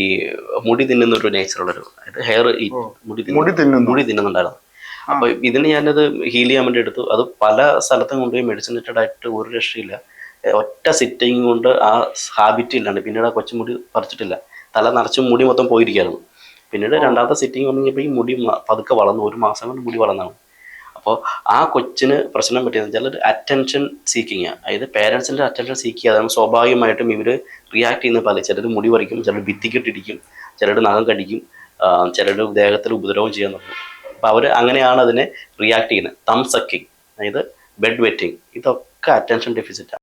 ഈ മുടി തിന്നുന്ന ഒരു നേച്ചറുള്ളൊരു അതായത് ഹെയർ ഈ മുടി മുടി തിന്നുന്നു. മുടി തിന്നുന്നുണ്ടായിരുന്നു. അപ്പൊ ഇതിന് ഞാനത് ഹീൽ ചെയ്യാൻ വേണ്ടി എടുത്തു. അത് പല സ്ഥലത്തും കൊണ്ടുപോയി മെഡിസിനേറ്റഡ് ആയിട്ട് ഒരു രക്ഷയില്ല. ഒറ്റ സിറ്റിങ് കൊണ്ട് ആ ഹാബിറ്റ് ഇല്ലാണ്ട് പിന്നീട് ആ കൊച്ചുമുടി പറിച്ചിട്ടില്ല. തല നിറച്ച് മുടി മൊത്തം പോയിരിക്കായിരുന്നു പിന്നീട് രണ്ടാമത്തെ സിറ്റിങ് കഴിഞ്ഞപ്പോൾ ഈ മുടി പതുക്കെ വളർന്നു. ഒരു മാസം കൊണ്ട് മുടി വളർന്നാണ് അപ്പോൾ ആ കൊച്ചിന് പ്രശ്നം പറ്റിയെന്ന് വെച്ചാൽ ഒരു അറ്റൻഷൻ സീക്കിങ് അതായത് പേരൻസിന്റെ അറ്റൻഷൻ സീക്ക് ചെയ്യാതെ സ്വാഭാവികമായിട്ടും ഇവർ റിയാക്ട് ചെയ്യുന്ന പല ചിലർ മുടി പറിക്കും ചിലർ ഭിത്തിക്കിട്ടിരിക്കും ചിലർ നഖം കടിക്കും ചിലർ ദേഹത്തിൽ ഉപദ്രവം ചെയ്യാൻ നോക്കും. അപ്പോൾ അവർ അങ്ങനെയാണ് അതിനെ റിയാക്ട് ചെയ്യുന്നത്. തംസക്കിങ് അതായത് ബെഡ് വെറ്റിങ് ഇതൊക്കെ അറ്റൻഷൻ ഡെഫിസിറ്റാണ്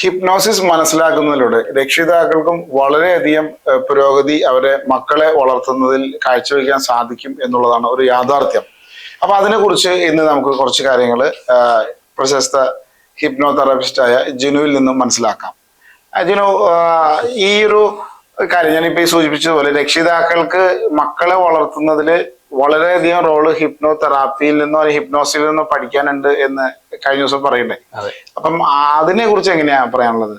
ഹിപ്നോസിസ് മനസ്സിലാക്കുന്നതിലൂടെ രക്ഷിതാക്കൾക്കും വളരെയധികം പുരോഗതി അവരെ മക്കളെ വളർത്തുന്നതിൽ കാഴ്ചവെക്കാൻ സാധിക്കും എന്നുള്ളതാണ് ഒരു യാഥാർത്ഥ്യം. അപ്പൊ അതിനെക്കുറിച്ച് ഇന്ന് നമുക്ക് കുറച്ച് കാര്യങ്ങൾ പ്രശസ്ത ഹിപ്നോ തെറാപ്പിസ്റ്റായ ജിനുവിൽ നിന്നും മനസ്സിലാക്കാം. ജിനു ഈ ഒരു കാര്യം ഞാനിപ്പോ ഈ സൂചിപ്പിച്ചതുപോലെ രക്ഷിതാക്കൾക്ക് മക്കളെ വളർത്തുന്നതിൽ വളരെയധികം റോൾ ഹിപ്നോ തെറാപ്പിയിൽ നിന്നോ അല്ലെങ്കിൽ ഹിപ്നോസിൽ നിന്നോ പഠിക്കാനുണ്ട് എന്ന് കഴിഞ്ഞ ദിവസം പറയണ്ടേ അപ്പം അതിനെ കുറിച്ച് എങ്ങനെയാ പറയാനുള്ളത്?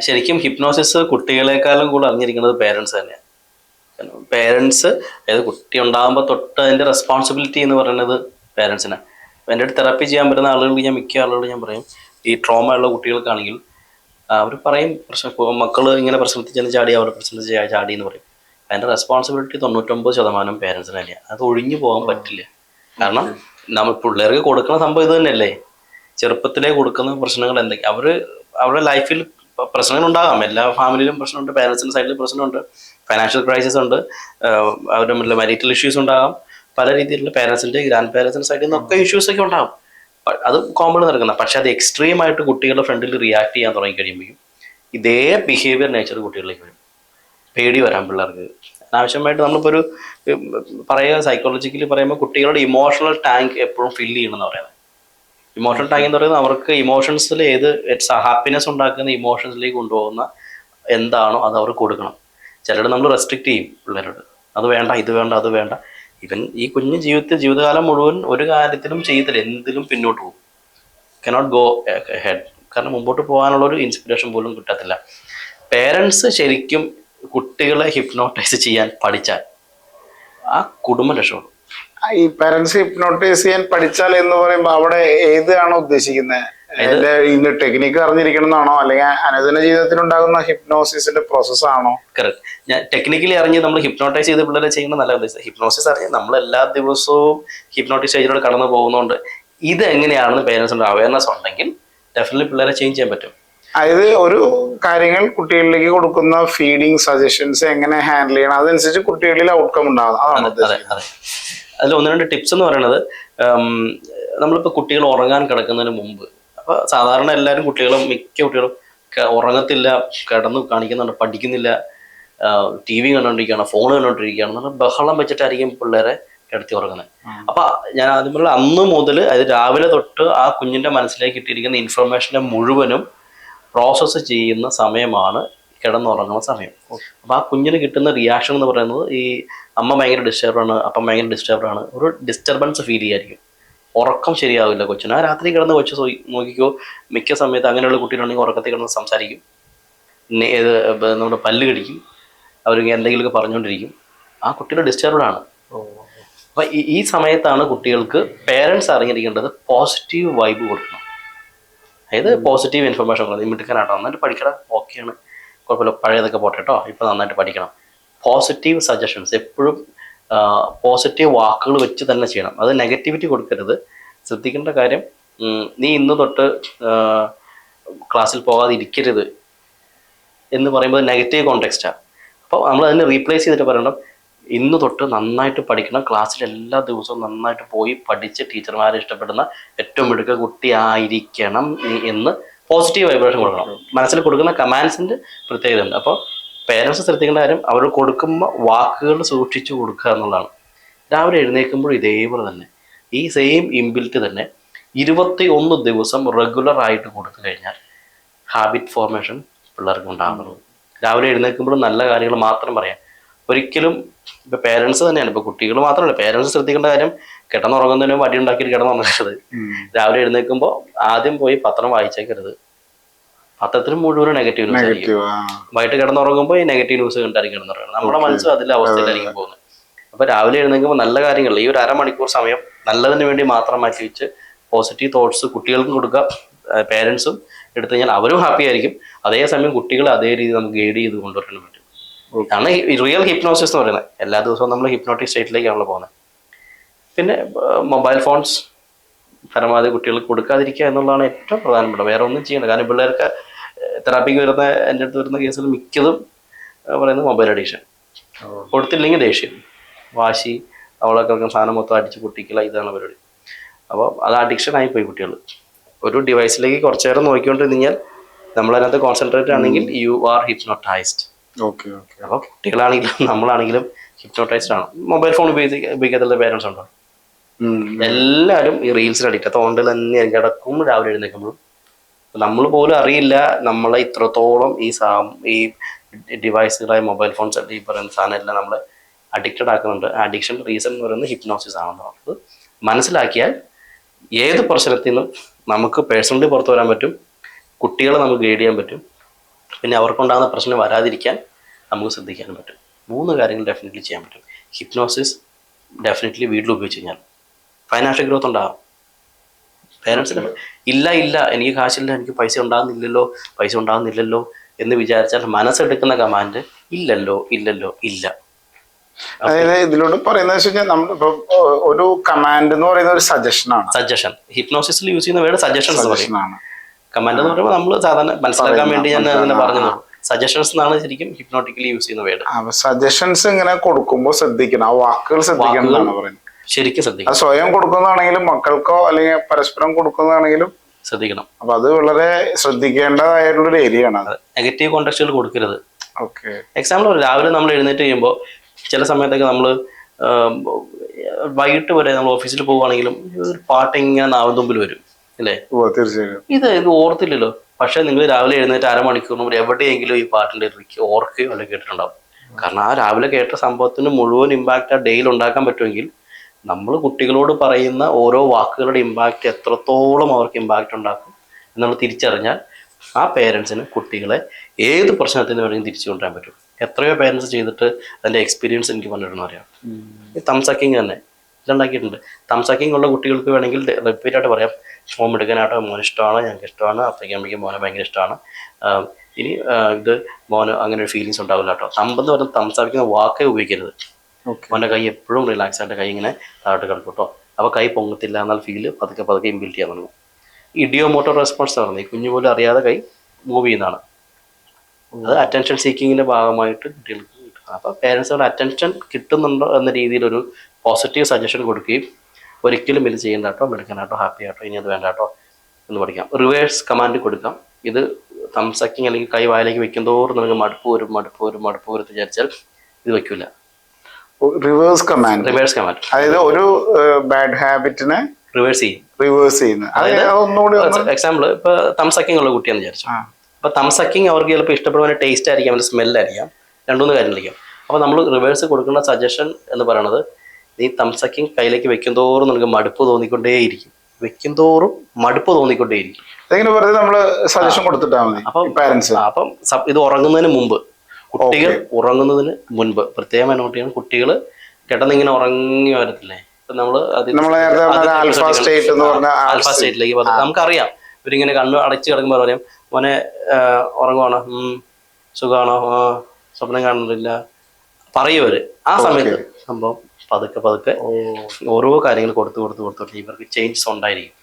ശരിക്കും ഹിപ്നോസിസ് കുട്ടികളെക്കാളും കൂടുതൽ അറിഞ്ഞിരിക്കുന്നത് പേരൻസ് തന്നെയാണ് പേരൻസ് അതായത് കുട്ടി ഉണ്ടാകുമ്പോൾ തൊട്ട് അതിന്റെ റെസ്പോൺസിബിലിറ്റി എന്ന് പറയുന്നത് പേരൻസിനാണ് എന്റെ അടുത്ത് തെറാപ്പി ചെയ്യാൻ പറ്റുന്ന ആളുകൾ ഞാൻ മിക്ക ആളുകൾ ഞാൻ പറയും ഈ ട്രോമ ഉള്ള കുട്ടികൾക്കാണെങ്കിൽ അവർ പറയും പ്രശ്നം മക്കൾ ഇങ്ങനെ പ്രശ്നത്തിൽ ചെന്ന് ചാടി അവരുടെ പ്രശ്നത്തിൽ ചാടി എന്ന് പറയും. അതിന്റെ റെസ്പോൺസിബിലിറ്റി തൊണ്ണൂറ്റൊമ്പത് ശതമാനം പേരൻസിന് തന്നെയാണ് അത് ഒഴിഞ്ഞു പോകാൻ പറ്റില്ല. കാരണം നമ്മൾ പിള്ളേർക്ക് കൊടുക്കുന്ന സംഭവം ഇത് തന്നെയല്ലേ? ചെറുപ്പത്തിലേ കൊടുക്കുന്ന പ്രശ്നങ്ങൾ എന്തൊക്കെ? അവർ അവരുടെ ലൈഫിൽ പ്രശ്നങ്ങൾ ഉണ്ടാകാം. എല്ലാ ഫാമിലിയിലും പ്രശ്നമുണ്ട്. പാരൻസിന്റെ സൈഡിൽ പ്രശ്നമുണ്ട്. ഫൈനാൻഷ്യൽ ക്രൈസിസ് ഉണ്ട്. അവരുടെ മുന്നിൽ മരീറ്റൽ ഇഷ്യൂസ് ഉണ്ടാകാം. പല രീതിയിലുള്ള പാരൻസിന്റെ ഗ്രാൻഡ് പാരൻസിന്റെ സൈഡിൽ നിന്നൊക്കെ ഇഷ്യൂസ് ഒക്കെ ഉണ്ടാകും. അത് കോമൺ നടക്കുന്ന പക്ഷെ അത് എക്സ്ട്രീം ആയിട്ട് കുട്ടികളുടെ ഫ്രണ്ടിൽ റിയാക്ട് ചെയ്യാൻ തുടങ്ങി കഴിയുമ്പോഴും ഇതേ ബിഹേവിയർ നേച്ചർ കുട്ടികളിലേക്ക് വരും. പേടി വരാൻ പിള്ളേർക്ക്. ആവശ്യമായിട്ട് നമ്മളിപ്പോൾ ഒരു പറയുക സൈക്കോളജിക്കലി പറയുമ്പോൾ കുട്ടികളുടെ ഇമോഷണൽ ടാങ്ക് എപ്പോഴും ഫില്ല് ചെയ്യണമെന്ന് പറയുന്നത്. ഇമോഷണൽ ടാങ്ക് എന്ന് പറയുന്നത് അവർക്ക് ഇമോഷൻസിൽ ഏത് ഹാപ്പിനെസ് ഉണ്ടാക്കുന്ന ഇമോഷൻസിലേക്ക് കൊണ്ടുപോകുന്ന എന്താണോ അത് അവർക്ക് കൊടുക്കണം. ചിലർ നമ്മൾ റെസ്ട്രിക്റ്റ് ചെയ്യും പിള്ളേരോട്. അത് വേണ്ട ഇത് വേണ്ട അത് വേണ്ട. ഇവൻ ഈ കുഞ്ഞ് ജീവിതത്തിൽ ജീവിതകാലം മുഴുവൻ ഒരു കാര്യത്തിലും ചെയ്തില്ല എന്തിലും പിന്നോട്ട് പോകും. കനോട്ട് ഗോ ഹെഡ് കാരണം മുമ്പോട്ട് പോകാനുള്ള ഒരു ഇൻസ്പിറേഷൻ പോലും കിട്ടത്തില്ല. പേരൻസ് ശരിക്കും കുട്ടികളെ ഹിപ്നോട്ടൈസ് ചെയ്യാൻ പഠിച്ചാൽ ആ കുടുംബം രക്ഷപ്പെടും. ഈ പാരന്റ്സ് ഹിപ്നോട്ടൈസ് ചെയ്യാൻ പഠിച്ചാൽ എന്ന് പറയുമ്പോൾ അവിടെ ഏതാണോ ഉദ്ദേശിക്കുന്നത് ഇന്ന് ഇതിന്റെ ടെക്നിക്ക് അറിഞ്ഞിരിക്കണം എന്നാണോ അല്ലെങ്കിൽ അനുദിന ജീവിതത്തിൽ ഉണ്ടാകുന്ന ഹിപ്നോസിസിന്റെ പ്രോസസ് ആണോ? കറക്റ്റ് ഞാൻ ടെക്നിക്കലി അറിഞ്ഞ് നമ്മൾ ഹിപ്നോട്ടൈസ് ചെയ്ത് പിള്ളേരെ ചെയ്യുന്നത് നല്ല ഉദ്ദേശം. ഹിപ്നോസിസ് അറിഞ്ഞ് നമ്മൾ എല്ലാ ദിവസവും ഹിപ്നോട്ടിക് സ്റ്റേജിലൂടെ കടന്നു പോകുന്നതുകൊണ്ട് ഇത് എങ്ങനെയാണെന്ന് പേരൻസിന്റെ അവയർനെസ് ഉണ്ടെങ്കിൽ ഡെഫിനറ്റ്ലി പിള്ളേരെ ചേഞ്ച് ചെയ്യാൻ പറ്റും. അതായത് ഒരു കാര്യങ്ങൾ കുട്ടികളിലേക്ക് കൊടുക്കുന്ന ഫീഡിങ് സജഷൻസ് എങ്ങനെ ഹാൻഡിൽ ചെയ്യണം അതനുസരിച്ച് കുട്ടികളിൽ ഔട്ട്കം ഉണ്ടാകും അതാണ് ഉദ്ദേശിക്കുന്നത്. അതിൽ ഒന്ന് രണ്ട് ടിപ്സ് എന്ന് പറയുന്നത് നമ്മളിപ്പോൾ കുട്ടികൾ ഉറങ്ങാൻ കിടക്കുന്നതിന് മുമ്പ് അപ്പോൾ സാധാരണ എല്ലാവരും കുട്ടികളും മിക്ക കുട്ടികളും ഉറങ്ങത്തില്ല കിടന്ന് കാണിക്കുന്നുണ്ട് പഠിക്കുന്നില്ല ടി വി കണ്ടുകൊണ്ടിരിക്കുകയാണ് ഫോൺ കണ്ടുകൊണ്ടിരിക്കുകയാണ് എന്നുള്ള ബഹളം വെച്ചിട്ടായിരിക്കും പിള്ളേരെ കിടത്തി ഉറങ്ങുന്നത് അപ്പൊ ഞാൻ ആദ്യം പറഞ്ഞ അന്ന് മുതൽ അത് രാവിലെ തൊട്ട് ആ കുഞ്ഞിന്റെ മനസ്സിലേക്ക് കിട്ടിയിരിക്കുന്ന ഇൻഫർമേഷനെ മുഴുവനും പ്രോസസ്സ് ചെയ്യുന്ന സമയമാണ് കിടന്നുറങ്ങുന്ന സമയം. അപ്പോൾ ആ കുഞ്ഞിന് കിട്ടുന്ന റിയാക്ഷൻ എന്ന് പറയുന്നത് ഈ അമ്മ ഭയങ്കര ഡിസ്റ്റർബാണ് അപ്പം ഭയങ്കര ഡിസ്റ്റർബാണ് ഒരു ഡിസ്റ്റർബൻസ് ഫീൽ ചെയ്യായിരിക്കും. ഉറക്കം ശരിയാവില്ല കൊച്ചിന്. ആ രാത്രി കിടന്ന് കൊച്ചു നോക്കിക്കോ മിക്ക സമയത്ത് അങ്ങനെയുള്ള കുട്ടികളുണ്ടെങ്കിൽ ഉറക്കത്തിൽ കിടന്ന് സംസാരിക്കും. ഇത് നമ്മുടെ പല്ല് കടിക്കും. അവർ എന്തെങ്കിലുമൊക്കെ പറഞ്ഞുകൊണ്ടിരിക്കും. ആ കുട്ടിയുടെ ഡിസ്റ്റർബ്ഡ് ആണ്. അപ്പൊ ഈ- ഈ സമയത്താണ് കുട്ടികൾക്ക് പേരൻസ് അറിഞ്ഞിരിക്കേണ്ടത് പോസിറ്റീവ് വൈബ് കൊടുക്കണം. അതായത് പോസിറ്റീവ് ഇൻഫർമേഷൻ കൊടുക്കണം മിടുക്കനാട്ടോ നന്നായിട്ട് പഠിക്കണം ഓക്കെയാണ് കുഴപ്പമില്ല. പഴയതൊക്കെ പോട്ടെ കേട്ടോ ഇപ്പൊ നന്നായിട്ട് പഠിക്കണം. പോസിറ്റീവ് സജഷൻസ് എപ്പോഴും പോസിറ്റീവ് വാക്കുകൾ വെച്ച് തന്നെ ചെയ്യണം. അത് നെഗറ്റിവിറ്റി കൊടുക്കരുത്. ശ്രദ്ധിക്കേണ്ട കാര്യം നീ ഇന്ന് തൊട്ട് ക്ലാസ്സിൽ പോകാതെ ഇരിക്കരുത് എന്ന് പറയുമ്പോൾ നെഗറ്റീവ് കോണ്ടെക്സ്റ്റാണ് അപ്പോൾ നമ്മൾ അതിനെ റീപ്ലേസ് ചെയ്തിട്ട് പറയണം. ഇന്ന് തൊട്ട് നന്നായിട്ട് പഠിക്കണം ക്ലാസ്സിൽ എല്ലാ ദിവസവും നന്നായിട്ട് പോയി പഠിച്ച് ടീച്ചർമാരെ ഇഷ്ടപ്പെടുന്ന ഏറ്റവും മിടുക്ക കുട്ടിയായിരിക്കണം എന്ന് പോസിറ്റീവ് വൈബ്രേഷൻ കൊടുക്കണം. മനസ്സിൽ കൊടുക്കുന്ന കമാൻഡ്സിന്റെ പ്രത്യേകത ഉണ്ട് അപ്പോൾ പേരൻസ് ശ്രദ്ധിക്കേണ്ട കാര്യം അവർ കൊടുക്കുമ്പോൾ വാക്കുകൾ സൂക്ഷിച്ചു കൊടുക്കുക എന്നുള്ളതാണ്. രാവിലെ എഴുന്നേൽക്കുമ്പോൾ ഇതേപോലെ തന്നെ ഈ സെയിം ഇമ്പിൽറ്റ് തന്നെ ഇരുപത്തി ഒന്ന് ദിവസം റെഗുലർ ആയിട്ട് കൊടുത്തു കഴിഞ്ഞാൽ ഹാബിറ്റ് ഫോർമേഷൻ പിള്ളേർക്ക് ഉണ്ടാകുന്നുള്ളൂ രാവിലെ എഴുന്നേൽക്കുമ്പോൾ നല്ല കാര്യങ്ങൾ മാത്രം പറയാം. ഒരിക്കലും ഇപ്പൊ പേരൻസ് തന്നെയാണ്. ഇപ്പൊ കുട്ടികൾ മാത്രമല്ല പേരൻസ് ശ്രദ്ധിക്കേണ്ട കാര്യം കിടന്നുറങ്ങുന്നതിനും വടി ഉണ്ടാക്കിയിട്ട് കിടന്നുറങ്ങരുത് രാവിലെ എഴുന്നേൽക്കുമ്പോൾ ആദ്യം പോയി പത്രം വായിച്ചേക്കരുത്. പത്രത്തിൽ മുഴുവൻ നെഗറ്റീവ് ന്യൂസ് ആയിരിക്കും. വൈകിട്ട് കിടന്നുറങ്ങുമ്പോൾ ഈ നെഗറ്റീവ് ന്യൂസ് കണ്ടായിരിക്കും കിടന്നുറങ്ങുന്നത്. നമ്മുടെ മനസ്സും അതിലെ അവസ്ഥയിലായിരിക്കും പോകുന്നത്. അപ്പൊ രാവിലെ എഴുന്നേൽക്കുമ്പോൾ നല്ല കാര്യങ്ങൾ ഈ ഒരു അരമണിക്കൂർ സമയം നല്ലതിന് വേണ്ടി മാത്രം മാറ്റി വെച്ച് പോസിറ്റീവ് തോട്ട്സ് കുട്ടികൾക്കും കൊടുക്കുക പേരൻസും എടുത്തു കഴിഞ്ഞാൽ അവരും ഹാപ്പി ആയിരിക്കും. അതേസമയം കുട്ടികളെ അതേ രീതി നമുക്ക് ഗൈഡ് ചെയ്ത് കൊണ്ടുവരാൻ പറ്റും ആണ് റിയൽ ഹിപ്നോസിസ് എന്ന് പറയുന്നത് എല്ലാ ദിവസവും നമ്മൾ ഹിപ്നോട്ടിക് സ്റ്റേറ്റിലേക്കാണല്ലോ പോകുന്നത്. പിന്നെ മൊബൈൽ ഫോൺസ് പരമാവധി കുട്ടികൾക്ക് കൊടുക്കാതിരിക്കുക എന്നുള്ളതാണ് ഏറ്റവും പ്രധാനപ്പെട്ട വേറെ ഒന്നും ചെയ്യുന്നത് കാരണം പിള്ളേർക്ക് തെറാപ്പിക്ക് വരുന്ന എന്റെ അടുത്ത് വരുന്ന കേസിൽ മിക്കതും പറയുന്നത് മൊബൈൽ അഡിക്ഷൻ കൊടുത്തില്ലെങ്കിൽ ദേഷ്യം. വാശി അവളെ കിടക്കുന്ന സാധനം മൊത്തം അടിച്ച് പൊട്ടിക്കില്ല ഇതാണ് പരിപാടി. അപ്പോൾ അത് അഡിക്ഷൻ ആയിപ്പോയി കുട്ടികൾ. ഒരു ഡിവൈസിലേക്ക് കുറച്ചു നേരം നോക്കിക്കൊണ്ടിരുന്ന് കഴിഞ്ഞാൽ നമ്മളതിനകത്ത് കോൺസെൻട്രേറ്റ് ആണെങ്കിൽ യു ആർ ഹിപ്നോട്ടൈസ്ഡ് അപ്പോൾ കുട്ടികളാണെങ്കിലും നമ്മളാണെങ്കിലും ഹിപ്നോട്ടൈസ്ഡ് ആണ്. മൊബൈൽ ഫോൺ ഉപയോഗിച്ച് ഉപയോഗിക്കാത്തുള്ള പേരൻസ് ഉണ്ടോ? എല്ലാവരും ഈ റീൽസിൽ അഡിക്റ്റ് തോണ്ടിൽ തന്നെ കിടക്കും രാവിലെ എഴുന്നേക്കുമ്പോഴും നമ്മൾ പോലും അറിയില്ല നമ്മളെ ഇത്രത്തോളം ഈ സാ ഈ ഡിവൈസുകളായ മൊബൈൽ ഫോൺസ് ഈ പറയുന്ന സാധനം എല്ലാം നമ്മളെ അഡിക്റ്റഡ് ആക്കുന്നുണ്ട്. അഡിക്ഷൻ റീസൺ എന്ന് പറയുന്നത് ഹിപ്നോസിസ് ആണെന്ന് പറഞ്ഞത്. മനസ്സിലാക്കിയാൽ ഏത് പ്രശ്നത്തിൽ നിന്നും നമുക്ക് പേഴ്സണലി പുറത്തു വരാൻ പറ്റും കുട്ടികളെ നമുക്ക് ഗൈഡ് ചെയ്യാൻ പറ്റും. പിന്നെ അവർക്കുണ്ടാകുന്ന പ്രശ്നം വരാതിരിക്കാൻ നമുക്ക് ശ്രദ്ധിക്കാൻ പറ്റും. മൂന്ന് കാര്യങ്ങൾ ഡെഫിനറ്റ്ലി ചെയ്യാൻ പറ്റും. ഹിപ്നോസിസ് ഡെഫിനറ്റ്ലി വീട്ടിൽ ഉപയോഗിച്ച് കഴിഞ്ഞാൽ. ഫൈനാൻഷ്യൽ ഗ്രോത്ത് ഉണ്ടാകും പേരൻസിന് ഇല്ല ഇല്ല എനിക്ക് കാശില്ല എനിക്ക് പൈസ ഉണ്ടാകുന്നില്ലല്ലോ പൈസ ഉണ്ടാകുന്നില്ലല്ലോ എന്ന് വിചാരിച്ചാൽ മനസ്സെടുക്കുന്ന കമാൻഡ് ഇല്ലല്ലോ ഇല്ലല്ലോ ഇല്ല. അതായത് ഇതിലൂടെ പറയുന്നത് വെച്ച് കഴിഞ്ഞാൽ നമ്മൾ ഇപ്പൊ ഒരു കമാൻഡ് എന്ന് പറയുന്ന ഒരു സജഷൻ ആണ്. സജഷൻ ഹിപ്നോസിസിൽ യൂസ് ചെയ്യുന്ന വേർഡ് സജഷൻസ് സജഷൻ ആണ്. കമാൻഡ് എന്ന് പറയുമ്പോൾ നമ്മൾ സാധാരണ മനസ്സിലാക്കാൻ വേണ്ടി ഞാൻ പറഞ്ഞു സജഷൻസ് എന്നാണ് ശരിക്കും ഹിപ്നോട്ടിക്കലി യൂസ് ചെയ്യുന്ന വേർഡ് സജഷൻസ് ഇങ്ങനെ കൊടുക്കുമ്പോൾ ശ്രദ്ധിക്കണം. ആ വാക്കുകൾ ശ്രദ്ധിക്കണം എന്നാണ് പറയുന്നത്. ശരിക്കും ശ്രദ്ധിക്കണം. സ്വയം കൊടുക്കുന്നതാണെങ്കിലും മക്കൾക്കോ അല്ലെങ്കിൽ പരസ്പരം കൊടുക്കുന്നതാണെങ്കിലും ശ്രദ്ധിക്കണം. അപ്പൊ അത് വളരെ ശ്രദ്ധിക്കേണ്ടതായിട്ടുള്ള ഒരു ഏരിയ ആണ് നെഗറ്റീവ് കോണ്ടക്സ്റ്റുകൾ കൊടുക്കരുത്. ഓക്കെ. എക്സാമ്പിൾ രാവിലെ നമ്മൾ എഴുന്നേറ്റ് കഴിയുമ്പോൾ ചില സമയത്തൊക്കെ നമ്മൾ വൈകിട്ട് വരെ നമ്മൾ ഓഫീസിൽ പോവുകയാണെങ്കിലും ഒരു പാട്ട് ഇങ്ങനെ നാവിൻ തുമ്പിൽ വരും. അല്ലേ? തീർച്ചയായും. ഇത് ഇത് ഓർത്തില്ലല്ലോ. പക്ഷെ നിങ്ങൾ രാവിലെ എഴുന്നേറ്റ് അരമണിക്കൂറിനും മുമ്പ് എവിടെയെങ്കിലും ഈ പാട്ടിന്റെ റിക്ക് ഓർക്കുകയോ അല്ലെങ്കിൽ കേട്ടിട്ടുണ്ടാവും. കാരണം ആ രാവിലെ കേട്ട സംഭവത്തിന് മുഴുവൻ ഇമ്പാക്റ്റ് ആ ഡേയിൽ ഉണ്ടാക്കാൻ പറ്റുമെങ്കിൽ നമ്മൾ കുട്ടികളോട് പറയുന്ന ഓരോ വാക്കുകളുടെ ഇമ്പാക്റ്റ് എത്രത്തോളം അവർക്ക് ഇമ്പാക്റ്റ് ഉണ്ടാക്കും എന്നുള്ള തിരിച്ചറിഞ്ഞാൽ ആ പേരൻസിന് കുട്ടികളെ ഏത് പ്രശ്നത്തിന് വേണമെങ്കിലും തിരിച്ചു കൊണ്ടുവരാൻ പറ്റും. എത്രയോ പേരൻസ് ചെയ്തിട്ട് അതിന്റെ എക്സ്പീരിയൻസ് എനിക്ക് പറഞ്ഞിട്ടുണ്ടെന്ന് അറിയാം. ഈ തംസക്കിങ് തന്നെ. ഇതുണ്ടാക്കിയിട്ടുണ്ട്. തംസക്കിങ് ഉള്ള കുട്ടികൾക്ക് വേണമെങ്കിൽ റിപ്പീറ്റ് ആയിട്ട് പറയാം. ഫോം എടുക്കാനായിട്ട് മോൻ ഇഷ്ടമാണ് ഞങ്ങൾക്ക് ഇഷ്ടമാണ് അപ്പയ്ക്ക് അമ്മയ്ക്ക് മോനെ ഭയങ്കര ഇഷ്ടമാണ്. ഇനി ഇത് മോന് അങ്ങനെ ഒരു ഫീലിങ്സ് ഉണ്ടാവില്ല കേട്ടോ തമ്പെന്ന് പറഞ്ഞാൽ തംസാപ്പിക്കുന്ന വാക്കേ ഉപയോഗിക്കരുത്. മോന്റെ കൈ എപ്പോഴും റിലാക്സ് ആയിട്ട് കൈ ഇങ്ങനെ താഴോട്ട് കിടക്കും കേട്ടോ അപ്പോൾ കൈ പൊങ്ങത്തില്ല എന്നാൽ ഫീൽ പതുക്കെ പതുക്കെ ഇമ്പിൽറ്റ് ചെയ്യാൻ തുടങ്ങും. ഇഡിയോ മോട്ടോർ റെസ്പോൺസ് പറഞ്ഞു ഈ കുഞ്ഞു പോലും അറിയാതെ കൈ മൂവ് ചെയ്യുന്നതാണ്. അത് അറ്റൻഷൻ സീക്കിങ്ങിന്റെ ഭാഗമായിട്ട് കുട്ടികൾക്ക് കിട്ടുന്നത് അപ്പോൾ പേരൻസുകളുടെ അറ്റൻഷൻ കിട്ടുന്നുണ്ടോ എന്ന രീതിയിലൊരു പോസിറ്റീവ് സജഷൻ കൊടുക്കുകയും ഒരിക്കലും ഇത് ചെയ്യേണ്ട കേട്ടോ മെടുക്കാനാട്ടോ ഹാപ്പി ആട്ടോ ഇനി അത് വേണ്ട കേട്ടോ എന്ന് പഠിക്കാം. റിവേഴ്സ് കമാൻഡ് കൊടുക്കാം. ഇത് തംസക്കിങ് അല്ലെങ്കിൽ കൈ വായിലേക്ക് വെക്കും തോറും നമുക്ക് മടുപ്പ് വരും മടുപ്പ് വരും മടുപ്പ് വരും വിചാരിച്ചാൽ ഇത് വെക്കൂല. റിവേഴ്സ് കമാൻഡ് റിവേഴ്സ് കമാൻഡ് അതായത് ഒരു ബാഡ് ഹാബിറ്റിനെ റിവേഴ്സ് ചെയ്യും. റിവേഴ്സ് ചെയ്യുന്നത് അതായത് എക്സാമ്പിൾ ഇപ്പൊ തംസക്കിങ് ഉള്ള കുട്ടിയാന്ന് വിചാരിച്ചു. അപ്പൊ തംസക്കിങ് അവർക്ക് ചിലപ്പോൾ ഇഷ്ടപ്പെടുന്ന ടേസ്റ്റ് ആയിരിക്കാം അവരുടെ സ്മെല്ലായിരിക്കാം രണ്ടുമൂന്ന് കാര്യങ്ങളായിരിക്കും. അപ്പൊ നമ്മൾ റിവേഴ്സ് കൊടുക്കുന്ന സജഷൻ എന്ന് പറയുന്നത് നീ തംസക്കും കയ്യിലേക്ക് വെക്കും തോറും നിനക്ക് മടുപ്പ് തോന്നിക്കൊണ്ടേയിരിക്കും. വെക്കും തോറും മടുപ്പ് തോന്നിക്കൊണ്ടേയിരിക്കും. ഇതെങ്ങനെ വെറുതെ നമ്മൾ സജഷൻ കൊടുത്തിട്ടാ മതി അപ്പം പാരന്റ്സ് അപ്പം ഇത് ഉറങ്ങുന്നതിന് മുമ്പ് കുട്ടികൾ ഉറങ്ങുന്നതിന് മുൻപ് പ്രത്യേകം നോട്ട് ചെയ്യണം കുട്ടികൾ കിടന്നിങ്ങനെ ഉറങ്ങി വരത്തില്ലേ? ഇപ്പൊ നമ്മൾ ആൽഫ സ്റ്റേറ്റിലേക്ക് നമുക്കറിയാം. ഇവരിങ്ങനെ കണ്ണ് അടച്ചു കിടക്കുമ്പോൾ പറയാം മോനെ ഉറങ്ങുവാണോ? ഉം, സുഖമാണോ സ്വപ്നം കാണുന്നില്ല. പറയുവര് ആ സമയത്ത് സംഭവം പതുക്കെ പതുക്കെ ഓരോ കാര്യങ്ങൾ കൊടുത്ത് കൊടുത്ത് കൊടുത്തോട്ടെ ഇവർക്ക് ചേഞ്ചസ് ഉണ്ടായിരിക്കും.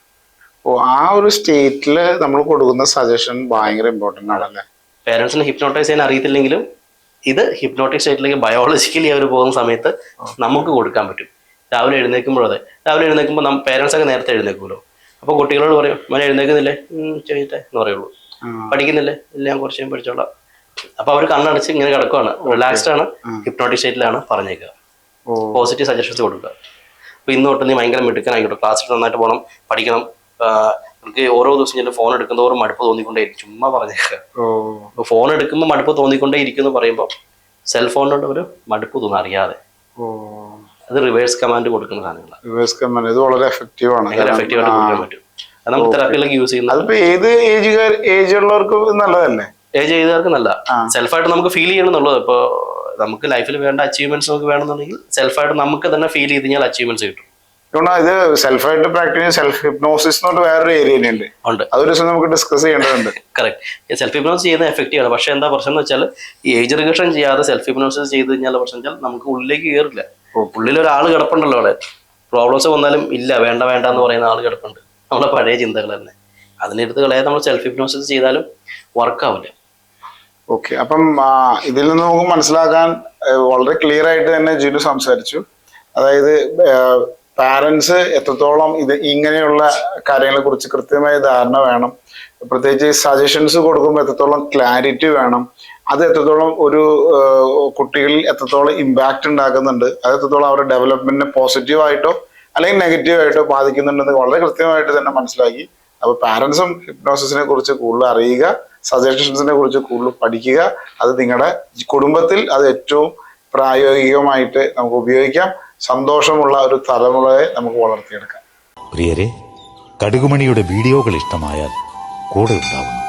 ഓ ആ ഒരു സ്റ്റേറ്റിൽ നമ്മൾ കൊടുക്കുന്ന സജഷൻ ഭയങ്കര ഇമ്പോർട്ടന്റ് ആണല്ലേ? പേരൻസിന് ഹിപ്നോട്ടൈസ് ചെയ്യാൻ അറിയത്തില്ലെങ്കിലും ഇത് ഹിപ്നോട്ടിക് സ്റ്റേറ്റിലേക്ക് ബയോളജിക്കലി അവർ പോകുന്ന സമയത്ത് നമുക്ക് കൊടുക്കാൻ പറ്റും. രാവിലെ എഴുന്നേൽക്കുമ്പോൾ അതെ. രാവിലെ എഴുന്നേൽക്കുമ്പോൾ നമ്മൾ പേരൻസ് ഒക്കെ നേരത്തെ എഴുന്നേക്കുമല്ലോ അപ്പോൾ കുട്ടികളോട് പറയും മോനെ എഴുന്നേൽക്കുന്നില്ലേ? ചെയ്യട്ടെ എന്ന് പറയുള്ളൂ. പഠിക്കുന്നില്ലേ? എല്ലാം ഞാൻ കുറച്ച് പഠിച്ചോളാം. അപ്പോൾ അവർ കണ്ണടച്ച് ഇങ്ങനെ കിടക്കുവാണ്. റിലാക്സ്ഡ് ആണ്. ഹിപ്നോട്ടിക് സ്റ്റേറ്റിലാണ് പറഞ്ഞേക്കുക. പോസിറ്റീവ് സജഷൻസ് കൊടുക്കുക. അപ്പോൾ ഇന്ന് തൊട്ട് നീ ഭയങ്കര മിടുക്കനായിക്കോട്ടെ. ക്ലാസ്സിൽ നന്നായിട്ട് പോകണം പഠിക്കണം. എനിക്ക് ഓരോ ദിവസം ഞാൻ ഫോൺ എടുക്കുന്നതോറും മടുപ്പ് തോന്നിക്കൊണ്ടേയിരിക്കും. ചുമ്മാ പറഞ്ഞേക്കുക ഫോൺ എടുക്കുമ്പോൾ മടുപ്പ് തോന്നിക്കൊണ്ടേ ഇരിക്കുന്നു പറയുമ്പോൾ സെൽഫോണിനോട് ഒരു മടുപ്പ് തോന്നുന്നു അറിയാതെ. അത് റിവേഴ്സ് കമാൻഡ് കൊടുക്കുന്ന സാധനങ്ങളാണ് റിവേഴ്സ് കമാൻഡ് ഇത് വളരെ എഫക്റ്റീവ് ആണ്. ഭയങ്കര എഫക്റ്റീവ് ആയിട്ട് കൊടുക്കാൻ പറ്റും. അത് നമുക്ക് തെറാപ്പിയിലൊക്കെ യൂസ് ചെയ്യുന്നത് അതിപ്പോ ഏത് ഏജുകാർ ഏജ് ഉള്ളവർക്കും നല്ലതല്ലേ? ഏജ് ചെയ്തവർക്ക് നല്ല. സെൽഫായിട്ട് നമുക്ക് ഫീൽ ചെയ്യണമെന്നുള്ളത് ഇപ്പോൾ നമുക്ക് ലൈഫിൽ വേണ്ട അച്ചീവ്മെന്റ്സ് നമുക്ക് വേണമെന്നുണ്ടെങ്കിൽ സെൽഫായിട്ട് നമുക്ക് തന്നെ ഫീൽ ചെയ്ത് കഴിഞ്ഞാൽ അച്ചീവ്മെന്റ്സ് കിട്ടും. ഇത് സെൽഫായിട്ട് പ്രാക്ടീസ് സെൽഫ് ഹിപ്നോസിസ് എന്ന് വേറൊരു ഏരിയ ഉണ്ട്. ഉണ്ട്. അതൊരു ദിവസം നമുക്ക് ഡിസ്കസ് ചെയ്യേണ്ടതുണ്ട്. കറക്റ്റ് സെൽഫ് ഹിപ്നോസിസ് ചെയ്യുന്ന എഫക്റ്റീവ് ആണ്. പക്ഷേ എന്താ പ്രശ്നം എന്ന് വെച്ചാൽ ഏജ് റിഗ്രഷൻ ചെയ്യാതെ സെൽഫ് ഹിപ്നോസിസ് ചെയ്ത് കഴിഞ്ഞാൽ പ്രശ്നം വെച്ചാൽ നമുക്ക് ഉള്ളിലേക്ക് കയറില്ല. ഉള്ളിൽ ഒരാൾ കിടപ്പുണ്ടല്ലോ അവിടെ. പ്രോബ്ലംസ് വന്നാലും ഇല്ല വേണ്ട വേണ്ട എന്ന് പറയുന്ന ആൾ കിടപ്പുണ്ട്. നമ്മുടെ പഴയ ചിന്തകൾ തന്നെ. അതിനെടുത്ത് കളയാതെ നമ്മൾ സെൽഫ് ഹിപ്നോസിസ് ചെയ്താലും വർക്കാവില്ല ഓക്കെ അപ്പം ഇതിൽ നിന്ന് നമുക്ക് മനസ്സിലാക്കാൻ വളരെ ക്ലിയർ ആയിട്ട് തന്നെ ജിനു സംസാരിച്ചു. അതായത് പാരൻസ് എത്രത്തോളം ഇത് ഇങ്ങനെയുള്ള കാര്യങ്ങളെ കുറിച്ച് കൃത്യമായ ധാരണ വേണം. പ്രത്യേകിച്ച് സജഷൻസ് കൊടുക്കുമ്പോൾ എത്രത്തോളം ക്ലാരിറ്റി വേണം. അത് എത്രത്തോളം ഒരു കുട്ടികളിൽ എത്രത്തോളം ഇമ്പാക്റ്റ് ഉണ്ടാക്കുന്നുണ്ട്. അത് എത്രത്തോളം അവരുടെ ഡെവലപ്മെന്റിനെ പോസിറ്റീവായിട്ടോ അല്ലെങ്കിൽ നെഗറ്റീവായിട്ടോ ബാധിക്കുന്നുണ്ടെന്ന് വളരെ കൃത്യമായിട്ട് തന്നെ മനസ്സിലാക്കി. അപ്പൊ പാരൻസും ഹിപ്നോസിസിനെ കുറിച്ച് കൂടുതൽ അറിയുക. സജഷൻസിനെ കുറിച്ച് കൂടുതൽ പഠിക്കുക. അത് നിങ്ങളുടെ കുടുംബത്തിൽ അത് ഏറ്റവും പ്രായോഗികമായിട്ട് നമുക്ക് ഉപയോഗിക്കാം. സന്തോഷമുള്ള ഒരു തലമുറയെ നമുക്ക് വളർത്തിയെടുക്കാം. പ്രിയരെ കടുകുമണിയുടെ വീഡിയോകൾ ഇഷ്ടമായാൽ കൂടെ ഉണ്ടാവുന്നു